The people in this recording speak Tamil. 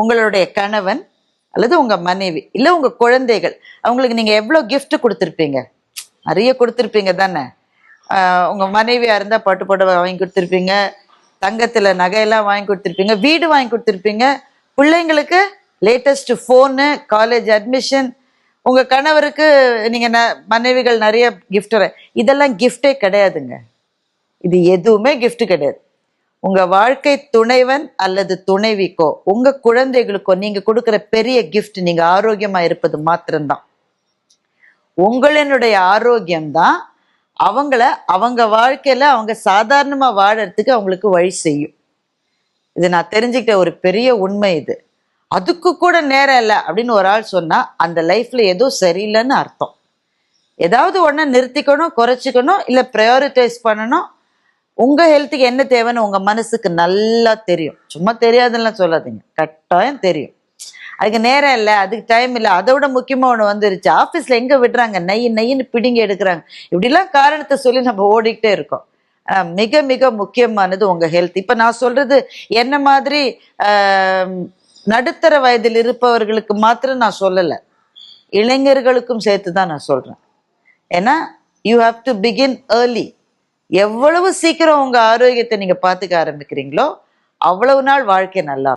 உங்களுடைய கணவன் அல்லது உங்க மனைவி இல்ல உங்க குழந்தைகள் அவங்களுக்கு நீங்க எவ்வளவு கிஃப்ட் கொடுத்துருப்பீங்க? நிறைய கொடுத்துருப்பீங்க தானே. உங்க மனைவியா இருந்தா பட்டு புடவை வாங்கி கொடுத்துருப்பீங்க தங்கத்துல நகையெல்லாம் வாங்கி கொடுத்துருப்பீங்க வீடு வாங்கி கொடுத்துருப்பீங்க. பிள்ளைங்களுக்கு லேட்டஸ்ட் ஃபோனு காலேஜ் அட்மிஷன் உங்க கணவருக்கு நீங்க ந- மனைவிகள் நிறைய கிஃப்ட் இதெல்லாம் கிஃப்டே கிடையாதுங்க. இது எதுவுமே கிஃப்ட் கிடையாது. உங்க வாழ்க்கை துணைவன் அல்லது துணைவிக்கோ உங்க குழந்தைகளுக்கோ நீங்க கொடுக்குற பெரிய கிஃப்ட் நீங்க ஆரோக்கியமா இருப்பது மாத்திரம்தான். உங்களினுடைய ஆரோக்கியம்தான் அவங்கள அவங்க வாழ்க்கையில அவங்க சாதாரணமா வாழறதுக்கு அவங்களுக்கு வழி செய்யும். இது நான் தெரிஞ்சுக்கிட்ட ஒரு பெரிய உண்மை இது. அதுக்கு கூட நேரம் இல்லை அப்படின்னு ஒரு ஆள் சொன்னா அந்த லைஃப்ல ஏதோ சரியில்லைன்னு அர்த்தம். ஏதாவது ஒன்றை நிறுத்திக்கணும் குறைச்சிக்கணும் இல்ல ப்ரையாரிட்டைஸ் பண்ணணும் உங்க ஹெல்த்துக்கு என்ன தேவைன்னு உங்க மனசுக்கு நல்லா தெரியும். சும்மா தெரியாதுன்னு சொல்லாதீங்க. கட்டாயம் தெரியும். அதுக்கு நேரம் இல்லை அதுக்கு டைம் இல்லை. அதை விட முக்கியமாக ஒன்று வந்துருச்சு. ஆஃபீஸில் எங்கே விடுறாங்க? நெய் நெய்ன்னு பிடிங்கி எடுக்கிறாங்க. இப்படிலாம் காரணத்தை சொல்லி நம்ம ஓடிக்கிட்டே இருக்கோம். மிக மிக முக்கியமானது உங்கள் ஹெல்த் இப்போ நான் சொல்கிறது என்ன மாதிரி நடுத்தர வயதில் இருப்பவர்களுக்கு மாத்திரம் நான் சொல்லலை. இளைஞர்களுக்கும் சேர்த்து தான் நான் சொல்கிறேன் ஏன்னா you have to begin early எவ்வளவு சீக்கிரம் உங்க ஆரோக்கியத்தை நீங்க பாத்துக்க ஆரம்பிக்கிறீங்களோ அவ்வளவு நாள் வாழ்க்கை நல்லா